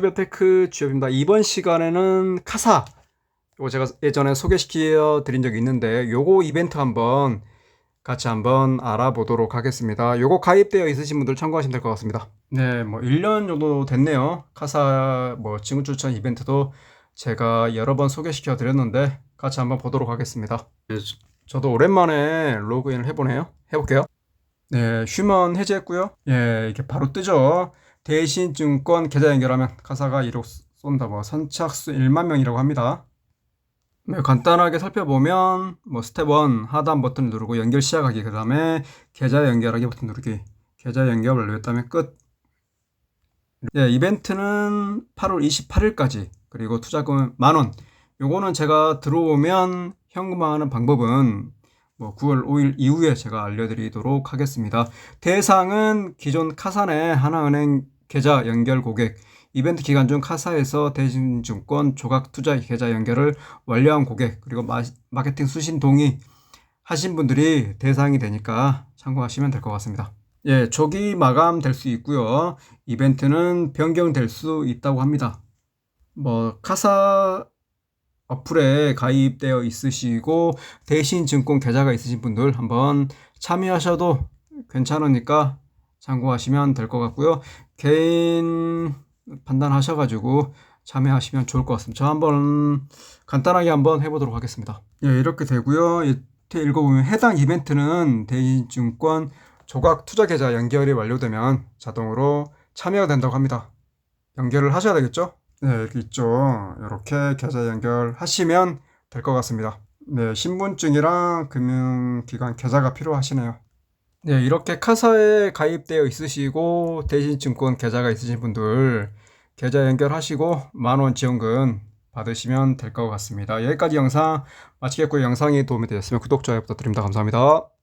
주협테크 주협입니다. 이번 시간에는 카사 요거 제가 예전에 소개시켜 드린 적이 있는데 요거 이벤트 한번 같이 한번 알아보도록 하겠습니다. 요거 가입되어 있으신 분들 참고하시면 될 것 같습니다. 네, 뭐 1년 정도 됐네요. 카사 뭐 친구 추천 이벤트도 제가 여러 번 소개시켜 드렸는데 같이 한번 보도록 하겠습니다. 네, 저- 저도 오랜만에 로그인을 해보네요. 해볼게요. 네, 휴먼 해제했고요. 예, 이렇게 바로 뜨죠. 대신증권 계좌 연결하면 카사가 1억 쏜다. 뭐 선착수 1만 명이라고 합니다. 네, 간단하게 살펴보면 뭐 스텝 1 하단 버튼 누르고 연결 시작하기 그 다음에 계좌 연결하기 버튼 누르기 계좌 연결 완료 했다면 끝. 예, 이벤트는 8월 28일까지 그리고 투자금 만원. 요거는 제가 들어오면 현금화하는 방법은 뭐 9월 5일 이후에 제가 알려드리도록 하겠습니다. 대상은 기존 카사네 하나은행 계좌 연결 고객, 이벤트 기간 중 카사에서 대신증권 조각 투자 계좌 연결을 완료한 고객, 그리고 마, 마케팅 수신 동의 하신 분들이 대상이 되니까 참고하시면 될 것 같습니다. 예, 조기 마감될 수 있고요. 이벤트는 변경될 수 있다고 합니다. 뭐 카사 어플에 가입되어 있으시고 대신 증권 계좌가 있으신 분들 한번 참여하셔도 괜찮으니까 참고하시면 될 것 같고요. 개인 판단하셔가지고 참여하시면 좋을 것 같습니다. 저 한번 간단하게 한번 해보도록 하겠습니다. 예, 이렇게 되고요. 밑에 읽어보면 해당 이벤트는 대인증권 조각 투자 계좌 연결이 완료되면 자동으로 참여가 된다고 합니다. 연결을 하셔야 되겠죠? 네, 여기 있죠. 이렇게 계좌 연결하시면 될 것 같습니다. 네, 신분증이랑 금융기관 계좌가 필요하시네요. 네, 이렇게 카사에 가입되어 있으시고 대신증권 계좌가 있으신 분들 계좌 연결하시고 만원 지원금 받으시면 될 것 같습니다. 여기까지 영상 마치겠고요. 영상이 도움이 되셨으면 구독, 좋아요 부탁드립니다. 감사합니다.